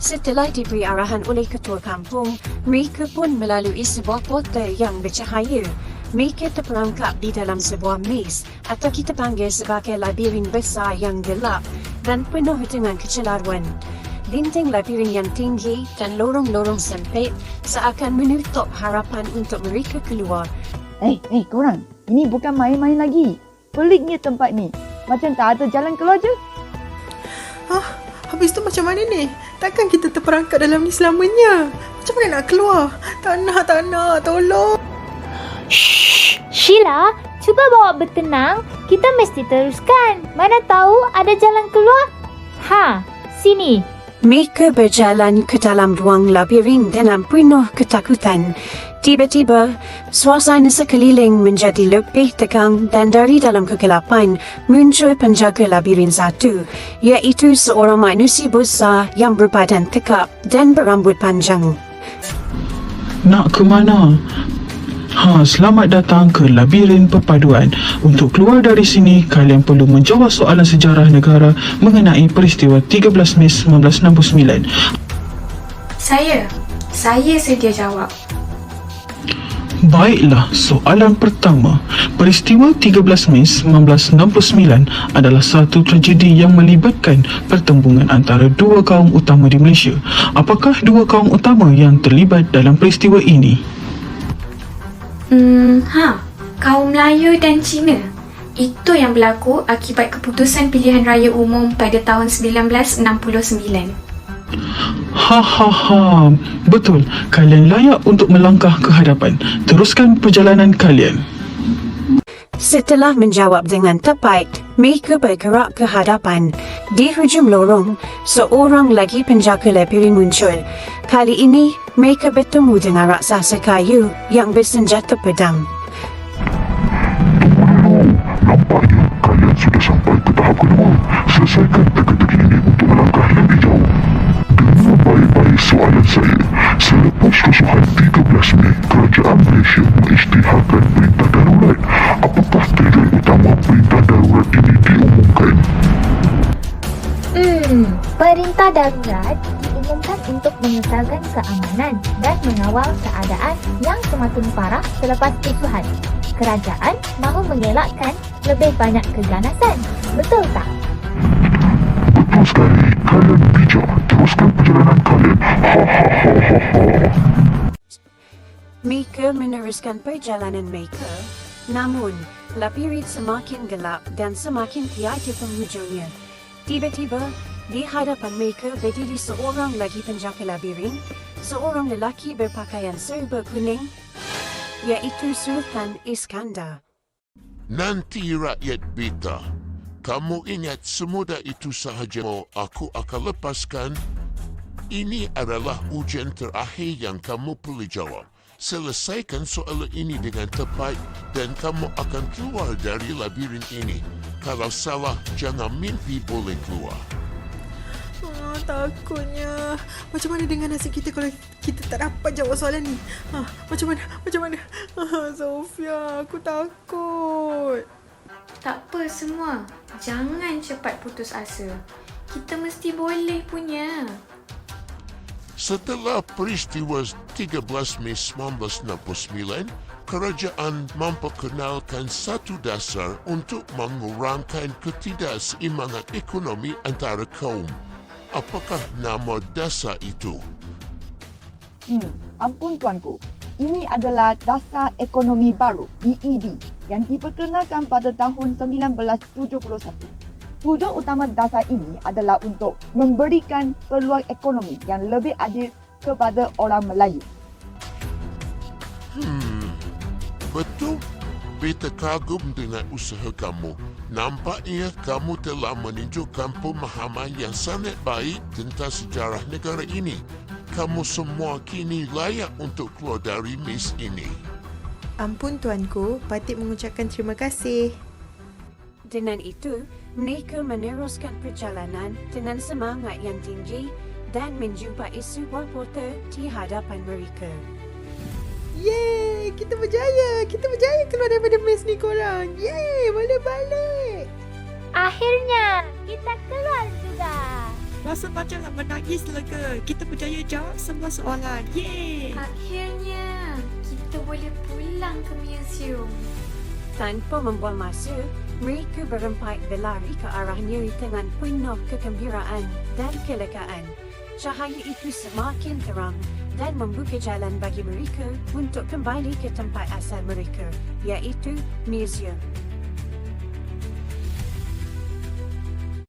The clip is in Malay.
Setelah diberi arahan oleh ketua kampung, mereka pun melalui sebuah portal yang bercahaya. Mereka terperangkap di dalam sebuah maze atau kita panggil sebagai labirin besar yang gelap dan penuh dengan kecelaruan. Dinding labirin yang tinggi dan lorong-lorong sempit seakan menutup harapan untuk mereka keluar. Eh, eh korang. Ini bukan main-main lagi. Peliknya tempat ni. Macam tak ada jalan keluar je. Ah, habis tu macam mana ni? Takkan kita terperangkap dalam ni selamanya? Macam mana nak keluar? Tak nak, tak nak. Tolong. Shh, Sheila, cuba bawa bertenang. Kita mesti teruskan. Mana tahu ada jalan keluar. Ha, sini. Mereka berjalan ke dalam ruang labirin dengan penuh ketakutan. Tiba-tiba, suasana sekeliling menjadi lebih tegang dan dari dalam kegelapan muncul penjaga labirin satu, iaitu seorang manusia besar yang berbadan tekap dan berambut panjang. Nak ke mana? Ha, selamat datang ke labirin perpaduan. Untuk keluar dari sini, kalian perlu menjawab soalan sejarah negara mengenai peristiwa 13 Mei 1969. Saya. Saya sedia jawab. Baiklah, soalan pertama. Peristiwa 13 Mei 1969 adalah satu tragedi yang melibatkan pertembungan antara dua kaum utama di Malaysia. Apakah dua kaum utama yang terlibat dalam peristiwa ini? Hmm, ha. Kaum Melayu dan Cina. Itu yang berlaku akibat keputusan pilihan raya umum pada tahun 1969. Ha ha ha. Betul. Kalian layak untuk melangkah ke hadapan. Teruskan perjalanan kalian. Setelah menjawab dengan tepat, mereka bergerak ke hadapan. Di hujung lorong, seorang lagi penjaga labirin muncul. Kali ini, mereka bertemu dengan raksasa kayu yang bersenjata pedang. Nampaknya kalian sudah sampai ke tahap kedua. Selesaikan teka-teki ini untuk melangkah lebih jauh. Dengar baik-baik soalan saya. Selepas kesuhan 13 Mei, Kerajaan Malaysia mengisytiharkan darurat diumumkan untuk mengekalkan keamanan dan mengawal keadaan yang semakin parah selepas kesuhan. Kerajaan mahu mengelakkan lebih banyak keganasan. Betul tak? Betul sekali. Kalian bijak. Teruskan perjalanan kalian. Ha ha ha ha ha. Mereka meneruskan perjalanan mereka, namun labirin semakin gelap dan semakin tiada penghujungnya. Tiba-tiba, di hadapan mereka berdiri seorang lagi penjaga labirin, seorang lelaki berpakaian serba kuning, iaitu Sultan Iskandar. Nanti rakyat beta, kamu ingat semudah itu sahaja mau aku akan lepaskan? Ini adalah ujian terakhir yang kamu perlu jawab. Selesaikan soalan ini dengan tepat dan kamu akan keluar dari labirin ini. Kalau salah, jangan mimpi boleh keluar. Takutnya. Macam mana dengan nasib kita kalau kita tak dapat jawab soalan ni? Ah, macam mana? Macam mana? Ah, Sofia, aku takut. Tak apa semua. Jangan cepat putus asa. Kita mesti boleh punya. Setelah peristiwa 13 Mei 1969, kerajaan memperkenalkan satu dasar untuk mengurangkan ketidakseimbangan ekonomi antara kaum. Apakah nama dasar itu? Hmm, ampun tuanku. Ini adalah Dasar Ekonomi Baru, DEB, yang diperkenalkan pada tahun 1971. Tujuan utama dasar ini adalah untuk memberikan peluang ekonomi yang lebih adil kepada orang Melayu. Hmm, betul. Beta kagum dengan usaha kamu. Nampaknya kamu telah menunjukkan pemahaman yang sangat baik tentang sejarah negara ini. Kamu semua kini layak untuk keluar dari mis ini. Ampun tuanku, Patik mengucapkan terima kasih. Dengan itu, mereka meneruskan perjalanan dengan semangat yang tinggi dan menjumpai sebuah portal di hadapan mereka. Yeay, kita berjaya. Kita berjaya keluar daripada mes ni korang. Yeay, boleh balik. Akhirnya, kita keluar juga. Rasa macam nak menangis lega. Kita berjaya jawab semua soalan. Yeay! Akhirnya, kita boleh pulang ke museum. Tanpa membuang masa, mereka berempat berlari ke arahnya dengan penuh kegembiraan dan kelegaan. Cahaya itu semakin terang dan membuka jalan bagi mereka untuk kembali ke tempat asal mereka, iaitu museum.